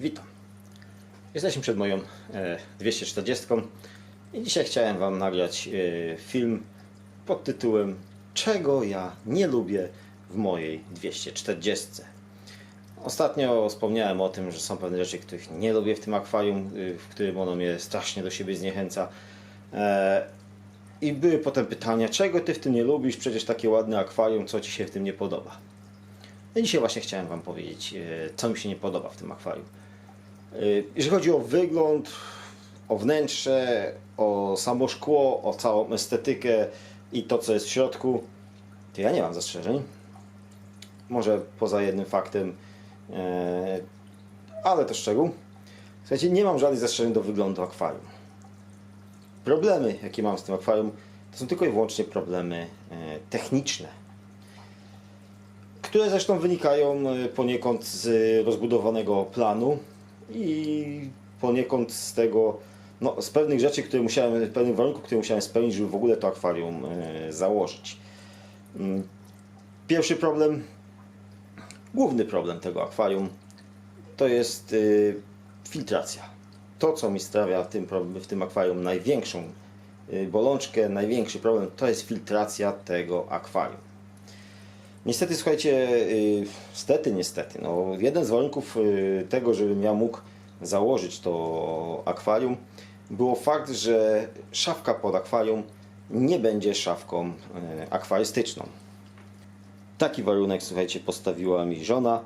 Witam. Jesteśmy przed moją e, 240 i dzisiaj chciałem Wam nagrać e, film pod tytułem Czego ja nie lubię w mojej 240. Ostatnio wspomniałem o tym, że są pewne rzeczy, których nie lubię w tym akwarium, y, w którym ono mnie strasznie do siebie zniechęca. E, I były potem pytania, czego Ty w tym nie lubisz? Przecież takie ładne akwarium, co Ci się w tym nie podoba? I dzisiaj właśnie chciałem Wam powiedzieć, e, co mi się nie podoba w tym akwarium. E, Jeżeli chodzi o wygląd, o wnętrze, o samo szkło, o całą estetykę i to, co jest w środku, to ja nie mam zastrzeżeń. Może poza jednym faktem, e, ale to szczegół. Słuchajcie, nie mam żadnych zastrzeżeń do wyglądu akwarium. Problemy, jakie mam z tym akwarium, to są tylko i wyłącznie problemy e, techniczne które zresztą wynikają poniekąd z rozbudowanego planu i poniekąd z tego, no, z pewnych rzeczy, które musiałem, pewnych warunków, które musiałem spełnić, żeby w ogóle to akwarium e, założyć. Mm, Pierwszy problem, główny problem tego akwarium to jest e, filtracja. To, co mi sprawia w tym, w tym akwarium największą e, bolączkę, największy problem, to jest filtracja tego akwarium. Niestety, słuchajcie, y, stety, niestety, no, jeden z warunków y, tego, żebym ja mógł założyć to akwarium, było fakt, że szafka pod akwarium nie będzie szafką y, akwarystyczną. Taki warunek, słuchajcie, postawiła mi żona,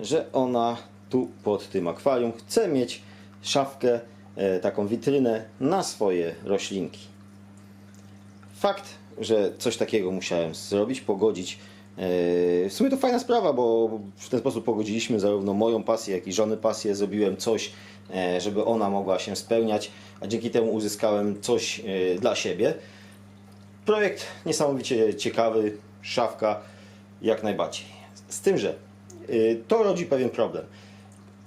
że ona tu pod tym akwarium chce mieć szafkę, taką witrynę na swoje roślinki. Fakt, że coś takiego musiałem zrobić, pogodzić. Yy, W sumie to fajna sprawa, bo w ten sposób pogodziliśmy zarówno moją pasję, jak i żony pasję. Zrobiłem coś, e, żeby ona mogła się spełniać, a dzięki temu uzyskałem coś e, dla siebie. Projekt niesamowicie ciekawy, szafka jak najbardziej. Z tym, że to rodzi pewien problem.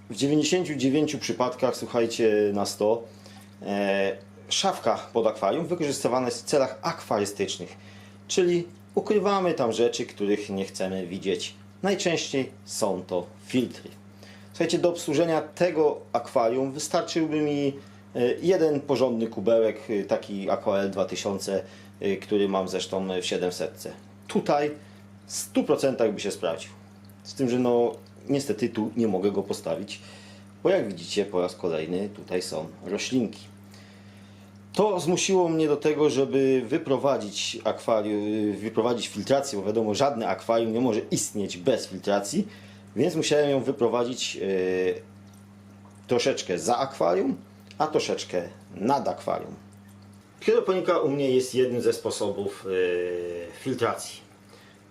W 99 przypadkach, słuchajcie, na 100, e, szafka pod akwarium wykorzystywana jest w celach akwarystycznych, czyli ukrywamy tam rzeczy, których nie chcemy widzieć. Najczęściej są to filtry. Słuchajcie, do obsłużenia tego akwarium wystarczyłby mi e, jeden porządny kubełek, e, taki Aquael 2000, e, który mam zresztą w 700. Tutaj w 100% by się sprawdził. Z tym, że no niestety tu nie mogę go postawić, bo jak widzicie po raz kolejny tutaj są roślinki. To zmusiło mnie do tego, żeby wyprowadzić akwarium, wyprowadzić filtrację, bo wiadomo, żadne akwarium nie może istnieć bez filtracji, więc musiałem ją wyprowadzić e, troszeczkę za akwarium, a troszeczkę nad akwarium. Hydroponika u mnie jest jednym ze sposobów e, filtracji.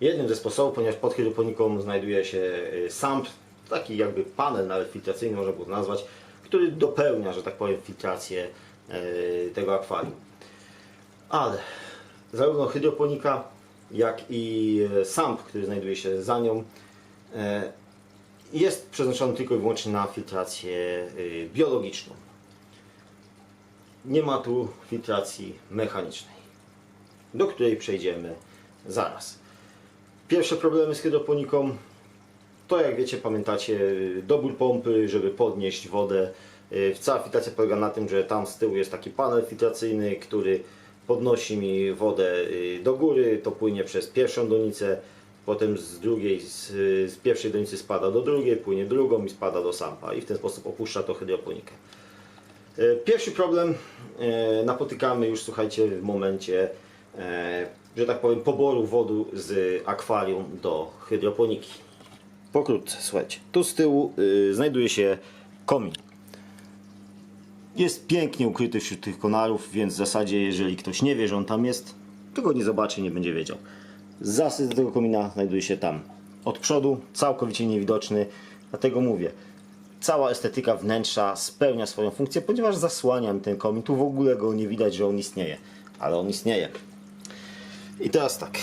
Jednym ze sposobów, ponieważ pod hydroponiką znajduje się e, SAMP, taki jakby panel nawet filtracyjny można było nazwać, który dopełnia, że tak powiem, filtrację tego akwarium. Ale zarówno hydroponika, jak i e, SAMP, który znajduje się za nią, e, jest przeznaczony tylko i wyłącznie na filtrację e, biologiczną. Nie ma tu filtracji mechanicznej, do której przejdziemy zaraz. Pierwsze problemy z hydroponiką to jak wiecie, pamiętacie, dobór pompy, żeby podnieść wodę. Yy, Cała filtracja polega na tym, że tam z tyłu jest taki panel filtracyjny, który podnosi mi wodę yy, do góry, to płynie przez pierwszą donicę, potem z drugiej, z, z pierwszej donicy spada do drugiej, płynie drugą i spada do sampa i w ten sposób opuszcza to hydroponikę. E, Pierwszy problem napotykamy już, słuchajcie, w momencie, że tak powiem, poboru wody z akwarium do hydroponiki. Pokrótce, słuchajcie, tu z tyłu y, znajduje się komin. Jest pięknie ukryty wśród tych konarów, więc w zasadzie, jeżeli ktoś nie wie, że on tam jest, to go nie zobaczy, nie będzie wiedział. Zasyd do tego komina znajduje się tam. Od przodu, całkowicie niewidoczny, dlatego mówię, cała estetyka wnętrza spełnia swoją funkcję, ponieważ zasłania mi ten komin. Tu w ogóle go nie widać, że on istnieje, ale on istnieje. I teraz tak,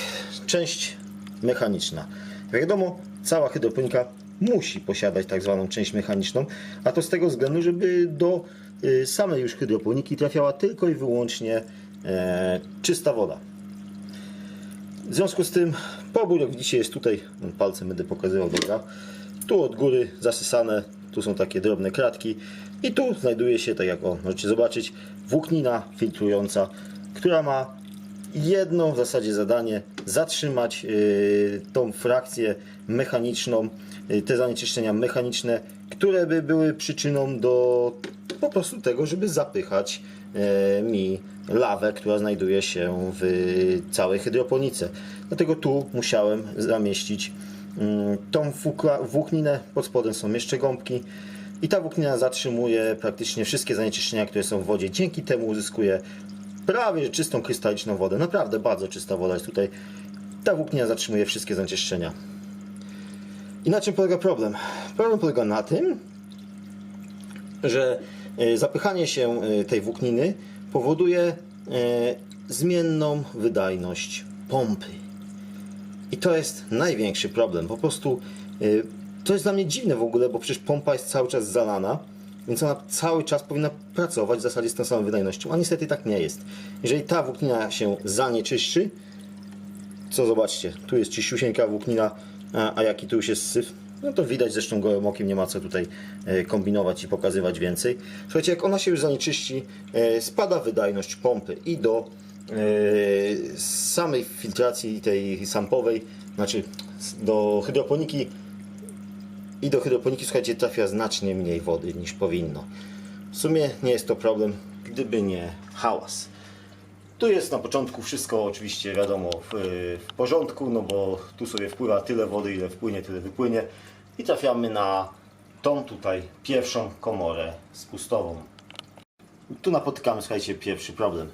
część mechaniczna. Jak wiadomo, cała hydroponika musi posiadać tak zwaną część mechaniczną, a to z tego względu, żeby do y, samej już hydroponiki trafiała tylko i wyłącznie e, czysta woda. W związku z tym pobór, jak widzicie, jest tutaj, palcem będę pokazywał, dobra. Tu od góry zasysane tu są takie drobne kratki i tu znajduje się, tak jak o, możecie zobaczyć, włóknina filtrująca, która ma jedno w zasadzie zadanie zatrzymać yy, tą frakcję mechaniczną, yy, te zanieczyszczenia mechaniczne, które by były przyczyną do po prostu tego, żeby zapychać yy, mi lawę, która znajduje się w całej hydroponice. Dlatego tu musiałem zamieścić mm, tą włókninę, pod spodem są jeszcze gąbki i ta włóknina zatrzymuje praktycznie wszystkie zanieczyszczenia, które są w wodzie. Dzięki temu uzyskuje prawie czystą, krystaliczną wodę. Naprawdę bardzo czysta woda jest tutaj. Ta włóknina zatrzymuje wszystkie zanieczyszczenia. I na czym polega problem? Problem polega na tym, że e, zapychanie się e, tej włókniny powoduje e, zmienną wydajność pompy. I to jest największy problem. Po prostu to jest dla mnie dziwne w ogóle, bo przecież pompa jest cały czas zalana, więc ona cały czas powinna pracować w zasadzie z tą samą wydajnością, a niestety tak nie jest. Jeżeli ta włóknina się zanieczyszczy, co zobaczcie, tu jest czyściusieńka włóknina, a, a jaki tu już jest syf, no to widać zresztą gołym okiem, nie ma co tutaj e, kombinować i pokazywać więcej. Słuchajcie, jak ona się już zanieczyści, e, spada wydajność pompy i do e, samej filtracji tej sampowej, znaczy do hydroponiki i do hydroponiki, słuchajcie, trafia znacznie mniej wody niż powinno. W sumie nie jest to problem, gdyby nie hałas. Tu jest na początku wszystko oczywiście wiadomo w, w porządku, no bo tu sobie wpływa tyle wody, ile wpłynie, tyle wypłynie i trafiamy na tą tutaj pierwszą komorę spustową. Tu napotykamy, słuchajcie, pierwszy problem.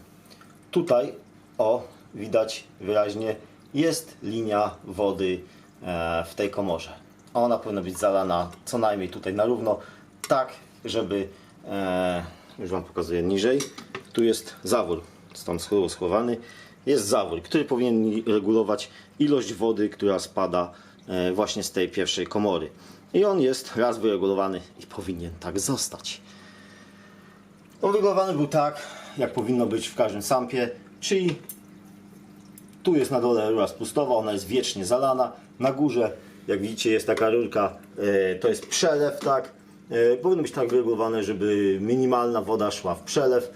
Tutaj, o, widać wyraźnie, jest linia wody e, w tej komorze. Ona powinna być zalana co najmniej tutaj na równo, tak żeby, e, już Wam pokazuję niżej, tu jest zawór, stąd schowany, jest zawór, który powinien regulować ilość wody, która spada e, właśnie z tej pierwszej komory. I on jest raz wyregulowany i powinien tak zostać. On był tak, jak powinno być w każdym sampie, czyli tu jest na dole rura spustowa, ona jest wiecznie zalana. Na górze, jak widzicie, jest taka rurka, e, to jest przelew, tak. E, powinno być tak wyregulowane, żeby minimalna woda szła w przelew,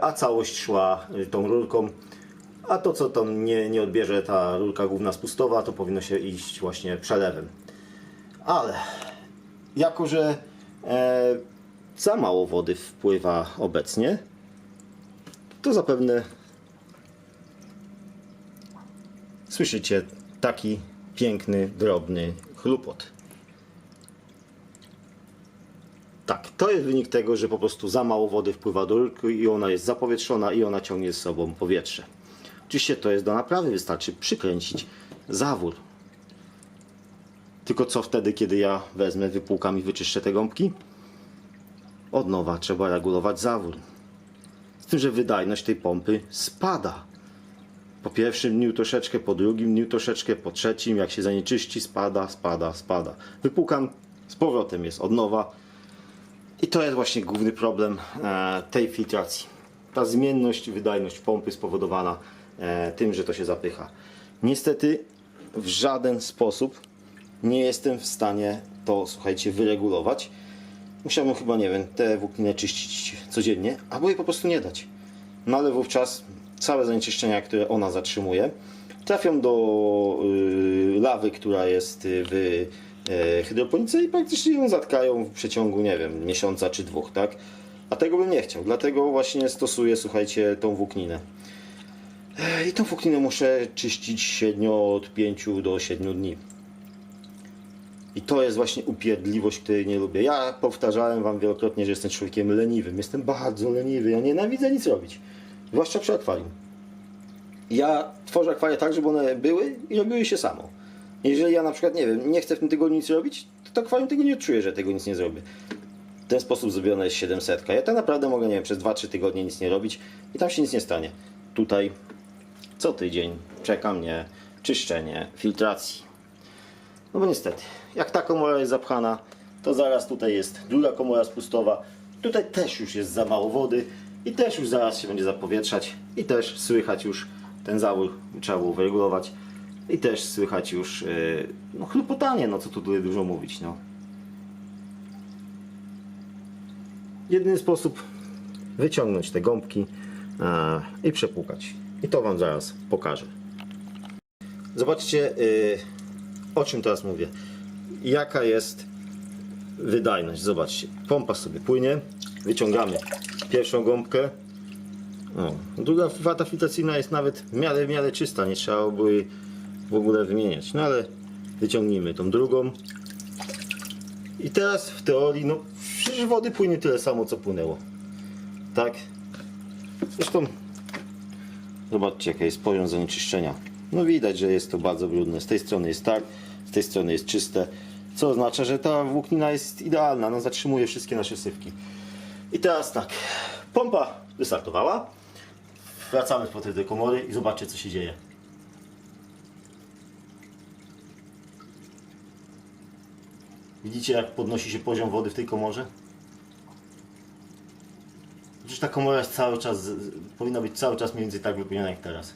a całość szła e, tą rurką. A to, co tam nie, nie odbierze ta rurka główna spustowa, to powinno się iść właśnie przelewem. Ale jako, że e, za mało wody wpływa obecnie, to zapewne słyszycie taki piękny, drobny chlupot. Tak, to jest wynik tego, że po prostu za mało wody wpływa do rurki i ona jest zapowietrzona i ona ciągnie z sobą powietrze. Oczywiście to jest do naprawy, wystarczy przykręcić zawór. Tylko co wtedy, kiedy ja wezmę, wypłukam i wyczyszczę te gąbki? Od nowa trzeba regulować zawór. Z tym, że wydajność tej pompy spada. Po pierwszym dniu troszeczkę, po drugim dniu troszeczkę, po trzecim, jak się zanieczyści, spada, spada, spada. Wypłukam, z powrotem jest od nowa. I to jest właśnie główny problem e, tej filtracji. Ta zmienność, wydajność pompy spowodowana e, tym, że to się zapycha. Niestety w żaden sposób nie jestem w stanie to, słuchajcie, wyregulować. Musiałbym chyba, nie wiem, te włókniny czyścić codziennie, albo je po prostu nie dać. No ale wówczas całe zanieczyszczenia, które ona zatrzymuje, trafią do y, lawy, która jest w y, hydroponice i praktycznie ją zatkają w przeciągu, nie wiem, miesiąca czy dwóch, tak? A tego bym nie chciał, dlatego właśnie stosuję, słuchajcie, tą włókninę. I tą włókninę muszę czyścić średnio od 5 do 7 dni. I to jest właśnie upierdliwość, której nie lubię. Ja powtarzałem Wam wielokrotnie, że jestem człowiekiem leniwym. Jestem bardzo leniwy. Ja nienawidzę nic robić. Zwłaszcza przy akwarium. Ja tworzę akwaria tak, żeby one były i robiły się samo. Jeżeli ja na przykład, nie wiem, nie chcę w tym tygodniu nic robić, to, to akwarium tego nie odczuje, że tego nic nie zrobię. W ten sposób zrobiona jest 700. Ja tak naprawdę mogę, nie wiem, przez 2-3 tygodnie nic nie robić i tam się nic nie stanie. Tutaj co tydzień czeka mnie czyszczenie filtracji. No bo niestety, jak ta komora jest zapchana, to zaraz tutaj jest druga komora spustowa. Tutaj też już jest za mało wody i też już zaraz się będzie zapowietrzać i też słychać już ten zawór, trzeba było wyregulować i też słychać już yy, no, chlupotanie, no co tu tutaj dużo mówić, no. jedyny sposób wyciągnąć te gąbki e, i przepłukać. I to Wam zaraz pokażę. Zobaczcie, y, o czym teraz mówię. Jaka jest wydajność. Zobaczcie, pompa sobie płynie, wyciągamy pierwszą gąbkę. O, druga wata filtracyjna jest nawet w miarę, w miarę czysta, nie trzeba by jej w ogóle wymieniać. No ale wyciągnijmy tą drugą. I teraz w teorii, no przecież wody płynie tyle samo, co płynęło. Tak? Zresztą zobaczcie, jaki jest poziom zanieczyszczenia. No widać, że jest to bardzo brudne. Z tej strony jest tak, z tej strony jest czyste. Co oznacza, że ta włóknina jest idealna, no zatrzymuje wszystkie nasze sypki. I teraz tak, pompa wystartowała. Wracamy z do komory i zobaczcie co się dzieje. Widzicie jak podnosi się poziom wody w tej komorze? Przecież ta komora jest cały czas, powinna być cały czas mniej więcej tak wypełniona jak teraz.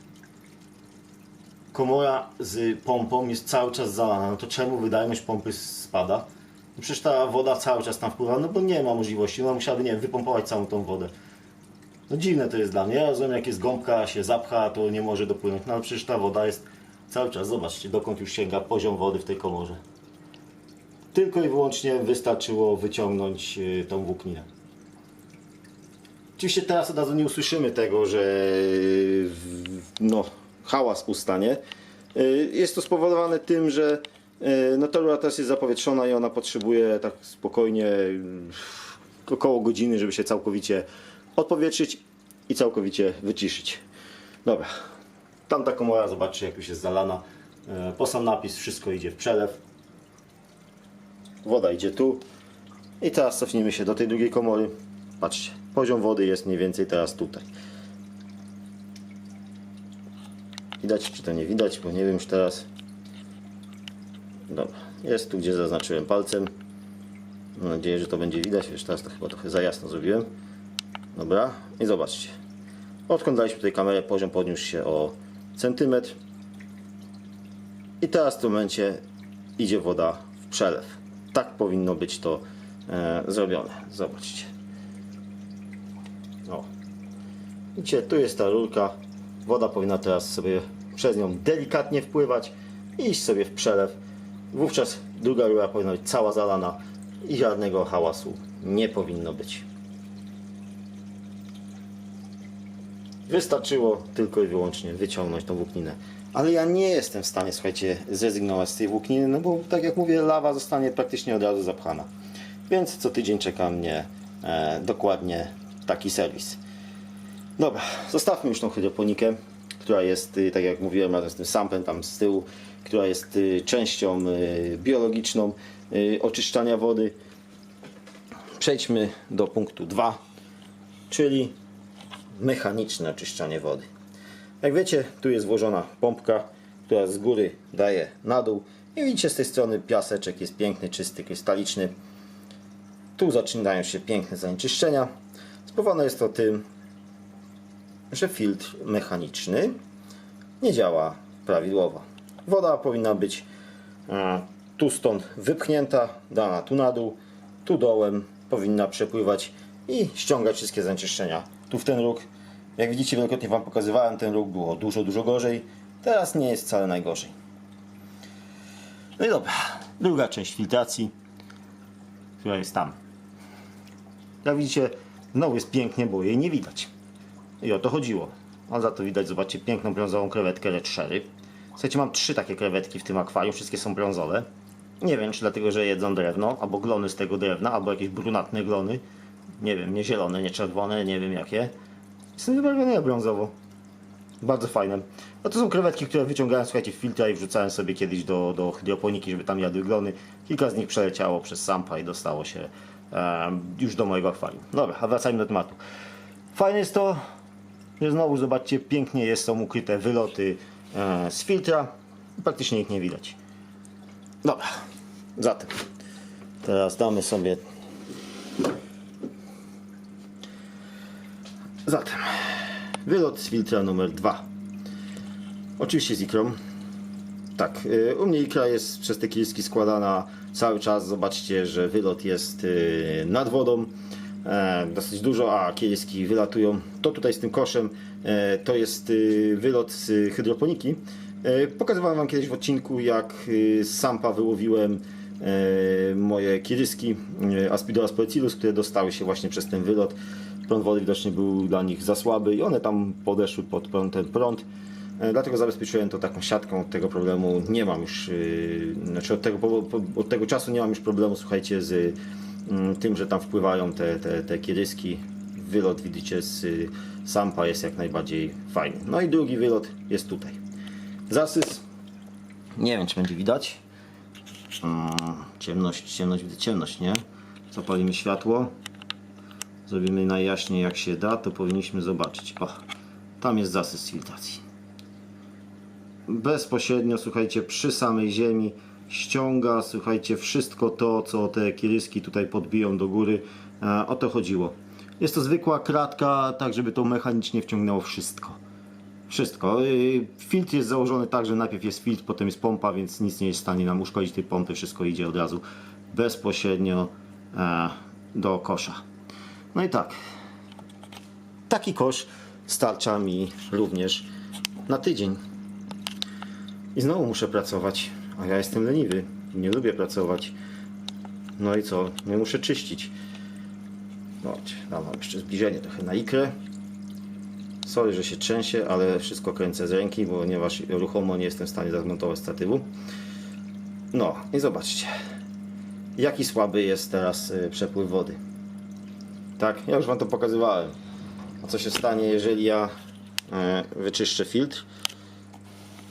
Komora z pompą jest cały czas zalana, no to czemu wydajność pompy spada? No przecież ta woda cały czas tam wpływa, no bo nie ma możliwości, ona musiałaby, nie wypompować całą tą wodę. No dziwne to jest dla mnie, ja rozumiem jak jest gąbka, się zapcha, to nie może dopłynąć, no ale przecież ta woda jest cały czas, zobaczcie dokąd już sięga poziom wody w tej komorze. Tylko i wyłącznie wystarczyło wyciągnąć y, tą włókninę. Oczywiście teraz od razu nie usłyszymy tego, że no, hałas ustanie. Y, Jest to spowodowane tym, że y, no, ta rura teraz jest zapowietrzona i ona potrzebuje tak spokojnie około godziny, żeby się całkowicie odpowietrzyć i całkowicie wyciszyć. Dobra, tamta komora, zobaczcie jak już jest zalana. Po sam napis wszystko idzie w przelew. Woda idzie tu. I teraz cofnijmy się do tej drugiej komory. Patrzcie, poziom wody jest mniej więcej teraz tutaj. Widać czy to nie widać, bo nie wiem już teraz. Dobra, jest tu gdzie zaznaczyłem palcem. Mam nadzieję, że to będzie widać. Już teraz to chyba trochę za jasno zrobiłem. Dobra, i zobaczcie. Odkąd daliśmy tutaj kamerę, poziom podniósł się o centymetr. I teraz w tym momencie idzie woda w przelew. Tak powinno być to e, zrobione. Zobaczcie. O. Widzicie, tu jest ta rurka. Woda powinna teraz sobie przez nią delikatnie wpływać i iść sobie w przelew. Wówczas druga rura powinna być cała zalana i żadnego hałasu nie powinno być. Wystarczyło tylko i wyłącznie wyciągnąć tą włókninę. Ale ja nie jestem w stanie, słuchajcie, zrezygnować z tej włókniny, no bo tak jak mówię, lawa zostanie praktycznie od razu zapchana. Więc co tydzień czeka mnie e, dokładnie taki serwis. Dobra, zostawmy już tą hydroponikę, która jest, y, tak jak mówiłem, razem z tym samplem tam z tyłu, która jest y, częścią y, biologiczną oczyszczania wody. Przejdźmy do punktu 2, czyli mechaniczne oczyszczanie wody. Jak wiecie, tu jest włożona pompka, która z góry daje na dół. I widzicie z tej strony piaseczek jest piękny, czysty, krystaliczny. Tu zaczynają się piękne zanieczyszczenia. Spowodowane jest to tym, że filtr mechaniczny nie działa prawidłowo. Woda powinna być tu stąd wypchnięta, dana tu na dół, tu dołem powinna przepływać i ściągać wszystkie zanieczyszczenia. Tu w ten róg, jak widzicie wielokrotnie Wam pokazywałem, ten róg było dużo, dużo gorzej. Teraz nie jest wcale najgorzej. No i dobra, druga część filtracji, która jest tam. Jak widzicie, znowu jest pięknie, bo jej nie widać. I o to chodziło. A za to widać, zobaczcie, piękną brązową krewetkę Red Sherry. Słuchajcie, mam trzy takie krewetki w tym akwarium, wszystkie są brązowe. Nie wiem, czy dlatego, że jedzą drewno, albo glony z tego drewna, albo jakieś brunatne glony. Nie wiem, nie zielone, nie czerwone, nie wiem jakie. Są wybarwione brązowo. Bardzo fajne. No to są krewetki, które wyciągałem, słuchajcie, filtra i wrzucałem sobie kiedyś do, do hydroponiki, żeby tam jadły glony. Kilka z nich przeleciało przez sampa i dostało się em, już do mojego akwarium. Dobra, a wracajmy do tematu. Fajne jest to, że znowu zobaczcie, pięknie jest, są ukryte wyloty e, z filtra. Praktycznie ich nie widać. Dobra, zatem teraz damy sobie. Zatem wylot z filtra numer 2. Oczywiście z ikrą. Tak, y, u mnie ikra jest przez te kieliski składana cały czas. Zobaczcie, że wylot jest y, nad wodą. e, dosyć dużo, a kieliski wylatują. To tutaj z tym koszem e, to jest y, wylot z hydroponiki. E, pokazywałem Wam kiedyś w odcinku, jak z sampa wyłowiłem moje kieliski e, Aspidoras poecilus, które dostały się właśnie przez ten wylot. Prąd wody widocznie był dla nich za słaby i one tam podeszły pod prąd, ten prąd. E, Dlatego zabezpieczyłem to taką siatką. Od tego problemu nie mam już, yy, znaczy od tego, od tego czasu nie mam już problemu, słuchajcie, z mm, tym, że tam wpływają te, te, te kiedyski. Wylot widzicie z y, Sampa jest jak najbardziej fajny. No i drugi wylot jest tutaj. Zasys. Nie wiem, czy będzie widać. Mm, ciemność, ciemność, widzę ciemność, nie? Zapalimy światło. Zrobimy najjaśniej jak się da, to powinniśmy zobaczyć. O, tam jest zasys filtracji bezpośrednio, słuchajcie, przy samej ziemi ściąga, słuchajcie, wszystko to, co te kieryski tutaj podbiją do góry. E, o to chodziło. Jest to zwykła kratka, tak żeby to mechanicznie wciągnęło wszystko. Wszystko. Y, Filtr jest założony tak, że najpierw jest filtr, potem jest pompa, więc nic nie jest w stanie nam uszkodzić tej pompy. Wszystko idzie od razu bezpośrednio e, do kosza. No i tak. Taki kosz starcza mi również na tydzień. I znowu muszę pracować, a ja jestem leniwy. Nie lubię pracować. No i co? Nie muszę czyścić. No, dam jeszcze zbliżenie trochę na ikrę. Sorry, że się trzęsie, ale wszystko kręcę z ręki, ponieważ ruchomo nie jestem w stanie zamontować statywu. No i zobaczcie, jaki słaby jest teraz y, przepływ wody. Tak, ja już wam to pokazywałem. A co się stanie, jeżeli ja e, wyczyszczę filtr?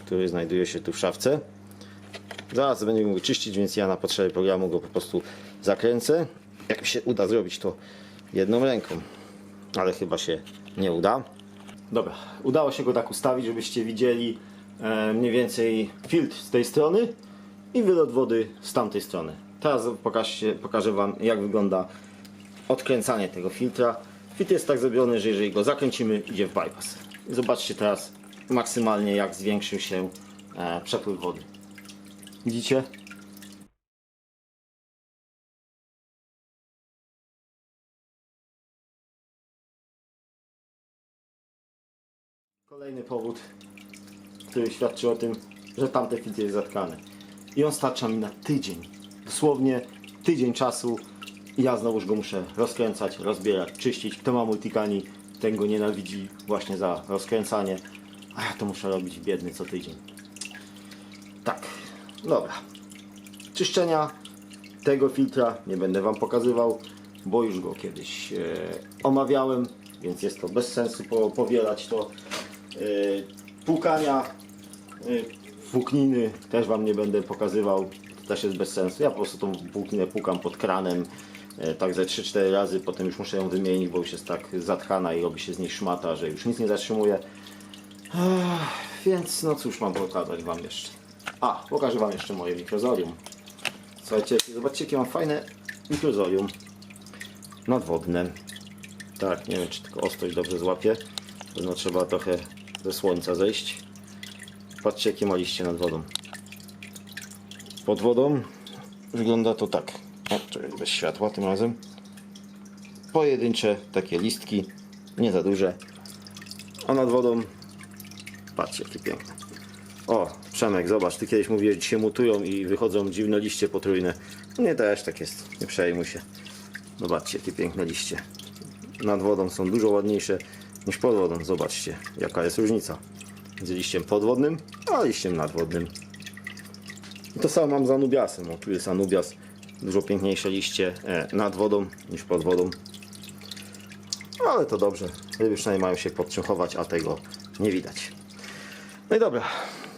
który znajduje się tu w szafce. Zaraz będziemy mógł czyścić, więc ja na potrzeby programu go po prostu zakręcę. Jak mi się uda zrobić to jedną ręką, ale chyba się nie uda. Dobra, udało się go tak ustawić, żebyście widzieli e, mniej więcej filtr z tej strony i wylot wody z tamtej strony. Teraz pokażę Wam jak wygląda odkręcanie tego filtra. Filtr jest tak zrobiony, że jeżeli go zakręcimy, idzie w bypass. Zobaczcie teraz maksymalnie jak zwiększył się e, przepływ wody. Widzicie? Kolejny powód, który świadczy o tym, że tamte filtr jest zatkany. I on starcza mi na tydzień. Dosłownie tydzień czasu. Ja znowuż go muszę rozkręcać, rozbierać, czyścić. Kto ma multikani, ten go nienawidzi właśnie za rozkręcanie. A ja to muszę robić biedny co tydzień. Tak, dobra. Czyszczenia tego filtra nie będę Wam pokazywał, bo już go kiedyś e, omawiałem, więc jest to bez sensu po, powielać to. E, płukania e, włókniny też Wam nie będę pokazywał, to też jest bez sensu. Ja po prostu tą włókninę pukam pod kranem, e, tak ze 3-4 razy, potem już muszę ją wymienić, bo już jest tak zatkana i robi się z niej szmata, że już nic nie zatrzymuje. Więc no cóż mam pokazać Wam jeszcze. A, pokażę Wam jeszcze moje mikrozorium. Słuchajcie, zobaczcie jakie mam fajne mikrozorium. Nadwodne. Tak, nie wiem czy tylko ostrość dobrze złapie. No trzeba trochę ze słońca zejść. Patrzcie jakie ma liście nad wodą. Pod wodą wygląda to tak. O, czekaj, bez światła tym razem. Pojedyncze takie listki, nie za duże. A nad wodą Patrzcie, jakie piękne. O, Przemek, zobacz, ty kiedyś mówiłeś, że się mutują i wychodzą dziwne liście potrójne. Nie, też tak jest, nie przejmuj się. Zobaczcie, jakie piękne liście. Nad wodą są dużo ładniejsze niż pod wodą. Zobaczcie, jaka jest różnica między liściem podwodnym, a liściem nadwodnym. I to samo mam z anubiasem. O, tu jest anubias, dużo piękniejsze liście e, nad wodą niż pod wodą. Ale to dobrze. Ryby przynajmniej mają się pod czym chować, a tego nie widać. No i dobra.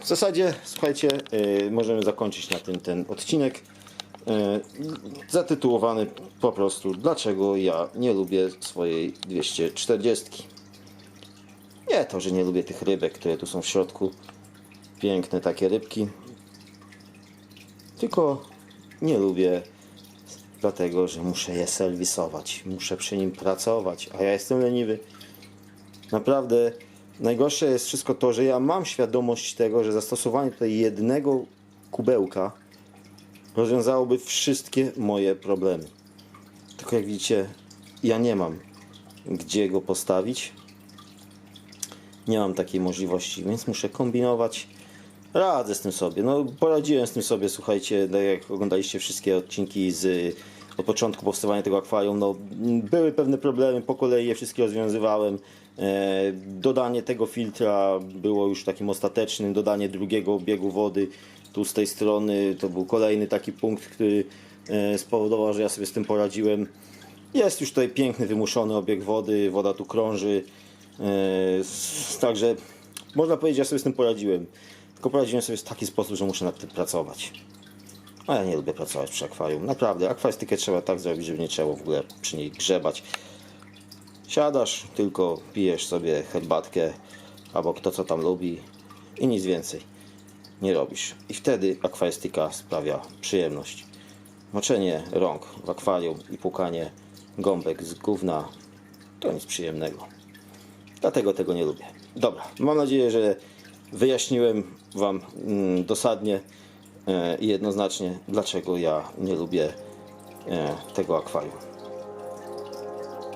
W zasadzie, słuchajcie, yy, możemy zakończyć na tym ten odcinek. Yy, zatytułowany po prostu Dlaczego ja nie lubię swojej 240. Nie to, że nie lubię tych rybek, które tu są w środku. Piękne takie rybki. Tylko nie lubię dlatego, że muszę je serwisować. Muszę przy nim pracować, a ja jestem leniwy. Naprawdę najgorsze jest wszystko to, że ja mam świadomość tego, że zastosowanie tutaj jednego kubełka rozwiązałoby wszystkie moje problemy. Tylko jak widzicie, ja nie mam gdzie go postawić. Nie mam takiej możliwości, więc muszę kombinować. Radzę z tym sobie. No, poradziłem z tym sobie, słuchajcie, tak jak oglądaliście wszystkie odcinki z od początku powstawania tego akwarium, no, były pewne problemy, po kolei je wszystkie rozwiązywałem. E, dodanie tego filtra było już takim ostatecznym, dodanie drugiego obiegu wody tu z tej strony, to był kolejny taki punkt, który e, spowodował, że ja sobie z tym poradziłem. Jest już tutaj piękny, wymuszony obieg wody, woda tu krąży. S- Także można powiedzieć, że ja sobie z tym poradziłem. Tylko poradziłem sobie w taki sposób, że muszę nad tym pracować. A ja nie lubię pracować przy akwarium. Naprawdę, akwarystykę trzeba tak zrobić, żeby nie trzeba w ogóle przy niej grzebać. Siadasz, tylko pijesz sobie herbatkę albo kto co tam lubi i nic więcej nie robisz. I wtedy akwarystyka sprawia przyjemność. Moczenie rąk w akwarium i płukanie gąbek z gówna to nic przyjemnego. Dlatego tego nie lubię. Dobra, mam nadzieję, że wyjaśniłem Wam mm, dosadnie e, i jednoznacznie, dlaczego ja nie lubię e, tego akwarium.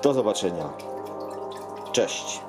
Do zobaczenia. Cześć.